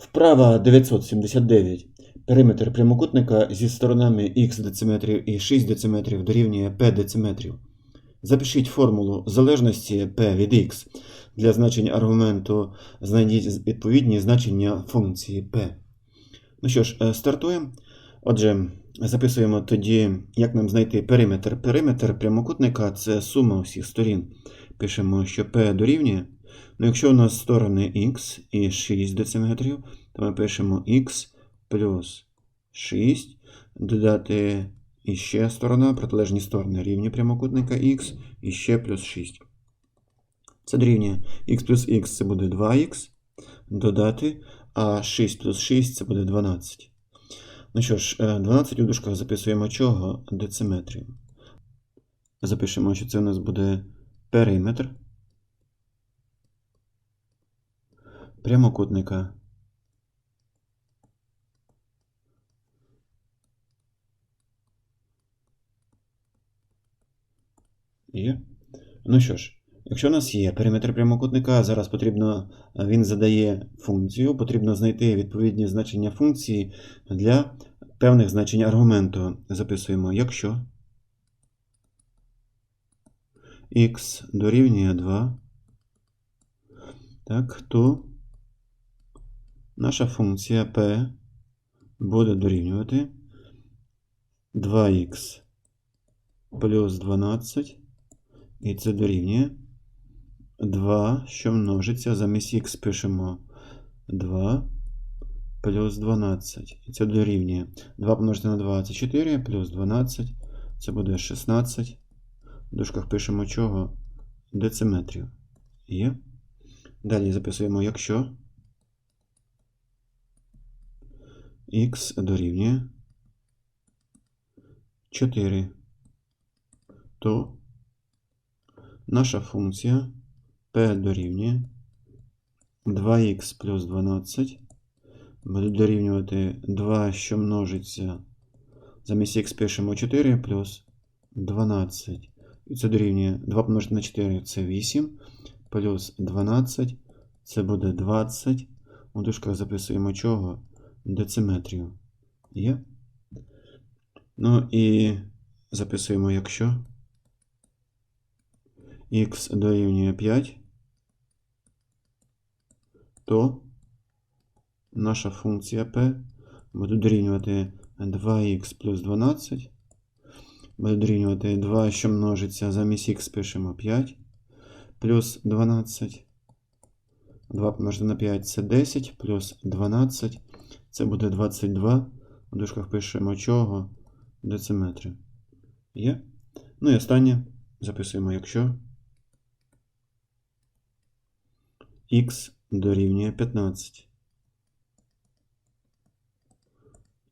Вправа 979. Периметр прямокутника зі сторонами х дециметрів і 6 дециметрів дорівнює p дециметрів. Запишіть формулу залежності p від х. Для значень аргументу знайдіть відповідні значення функції p. Ну що ж, е, стартуємо. Отже, записуємо тоді, як нам знайти периметр. Периметр прямокутника це сума усіх сторін. Пишемо, що p дорівнює. Ну, якщо у нас сторони x і 6 дециметрів, то ми пишемо x плюс 6, додати іще сторона, протилежні сторони рівні прямокутника x і ще плюс 6. Це дорівнює x плюс x це буде 2х, додати, а 6 плюс 6 це буде 12. Ну що ж, е, 12 у дужках записуємо чого? Дециметрів. Запишемо, що це у нас буде периметр прямокутника. Є. Ну що ж, якщо у нас є периметр прямокутника, зараз потрібно, е, він задає функцію, потрібно знайти відповідні значення функції для певних значень аргументу. Записуємо, якщо x дорівнює 2, так, то наша функція p буде дорівнювати 2х плюс 12, і це дорівнює 2, що множиться, замість х пишемо 2 плюс 12. І це дорівнює 2 помножити на 2 це 4, плюс 12, це буде 16. В дужках пишемо чого? Дециметрів. Є. Далі записуємо, якщо х дорівнює 4, то наша функція p дорівнює 2х плюс 12 буде дорівнювати 2, що множиться. Замість х пишемо 4 плюс 12. І це дорівнює 2 помножити на 4 це 8, плюс 12 це буде 20. У дужках записуємо чого? Дециметрів. Є? Ну і записуємо, якщо х дорівнює 5, то наша функція p буде дорівнювати 2х плюс 12. Буде дорівнювати 2, що множиться, замість х пишемо 5, плюс 12. 2 помножити на 5 це 10, плюс 12. Це буде 22. У дужках пишемо чого? Дециметри. Є? Ну і останнє записуємо, якщо х дорівнює 15.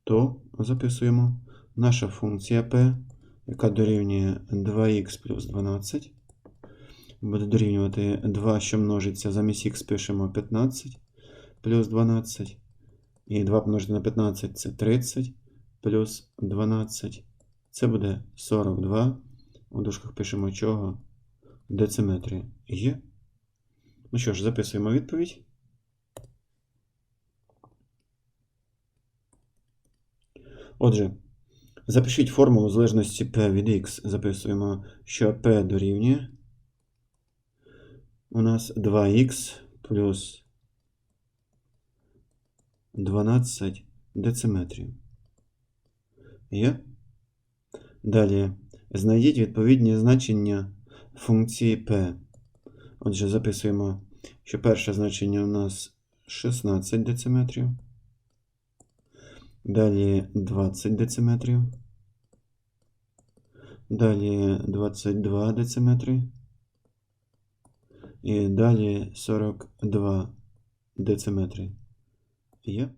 То записуємо наша функція p, яка дорівнює 2х плюс 12. Буде дорівнювати 2, що множиться, замість х пишемо 15 плюс 12. І 2 помножити на 15 це 30 плюс 12. Це буде 42. У дужках пишемо чого? Дециметри є. Ну що ж, записуємо відповідь. Отже, запишіть формулу залежності p від x. Записуємо, що p дорівнює. У нас 2х плюс 12 дециметрів. Є? Далі знайдіть відповідні значення функції p. Отже, записуємо, що перше значення у нас 16 дециметрів. Далі 20 дециметрів. Далі 22 дециметри. І далі 42 дециметри. terapia.